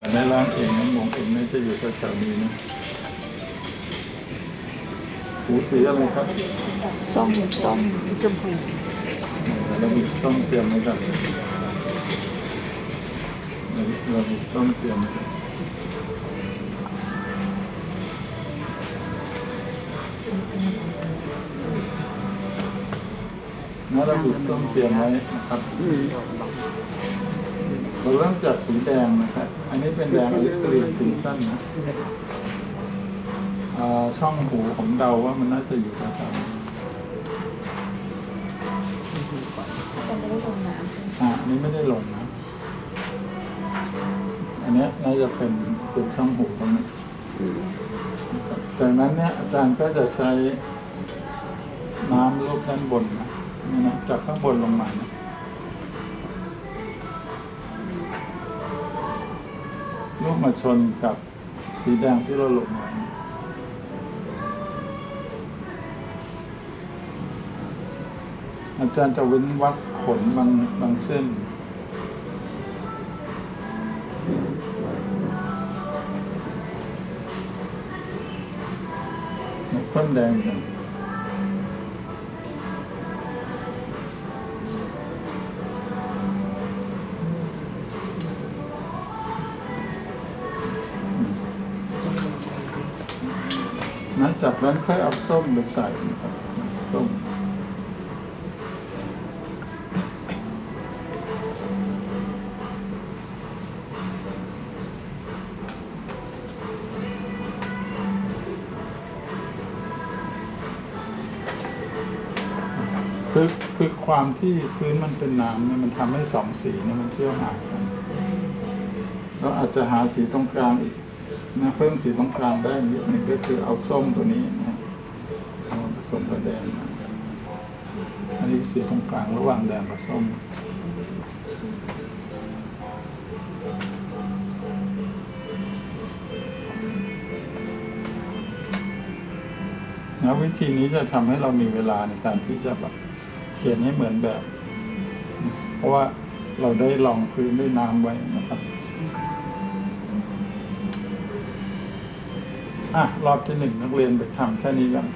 ในร้านเองน้องมงเองนี่จะอยู่แถวๆนี้นะหูสีอะไรครับส้มส้มชมพูเรามีต้มเตรียมไว้ก่อนเรามีต้มเตรียมไว้ก่อนแล้วเราบีบส้มเตรียมไว้นะครับอืม เราเริ่มจากสีแดงนะครับ อันนี้เป็นแดงอลิสลีนตินสั้นนะอ่าช่องหูผมเดาว่ามันน่าจะอยู่แถวจะไม่ได้ลงน้ำๆอ่าอันนี้ไม่ได้ลงนะ อันเนี้ยน่าจะเป็นเป็นช่องหูตรงนี้อืมจากนั้นเนี่ยอาจารย์ก็จะใช้น้ำลูบด้านบนนะนี่นะจากข้างบนลงมานะ ลูบมาชนกับสีแดงที่เราลงมาอาจารย์จะเว้นวักขนบางบางเส้นต้นแดงหนึ่ นั้นจากนั้นค่อยเอาส้มไปใส่นะครับส้มคือคือความที่พื้นมันเป็นน้ำเนี่ยมันทำให้สองสีเนี่ยมันเชื่อมหากันเราอาจจะหาสีตรงกลางอีก นะเพิ่มสีตรงกลางได้นิดหนึ่งก็คือเอาส้มตัวนี้นะมาผสมกับแดงนอันนี้สีตรงกลางระหว่างแดงกับส้มนะวิธีนี้จะทำให้เรามีเวลาในการที่จะแบบเขียนให้เหมือนแบบ เพราะว่าเราได้ลองพื้นด้วยน้ำไว้นะครับ อะรอบที่หนึ่งนักเรียนไปทำแค่นี้กัน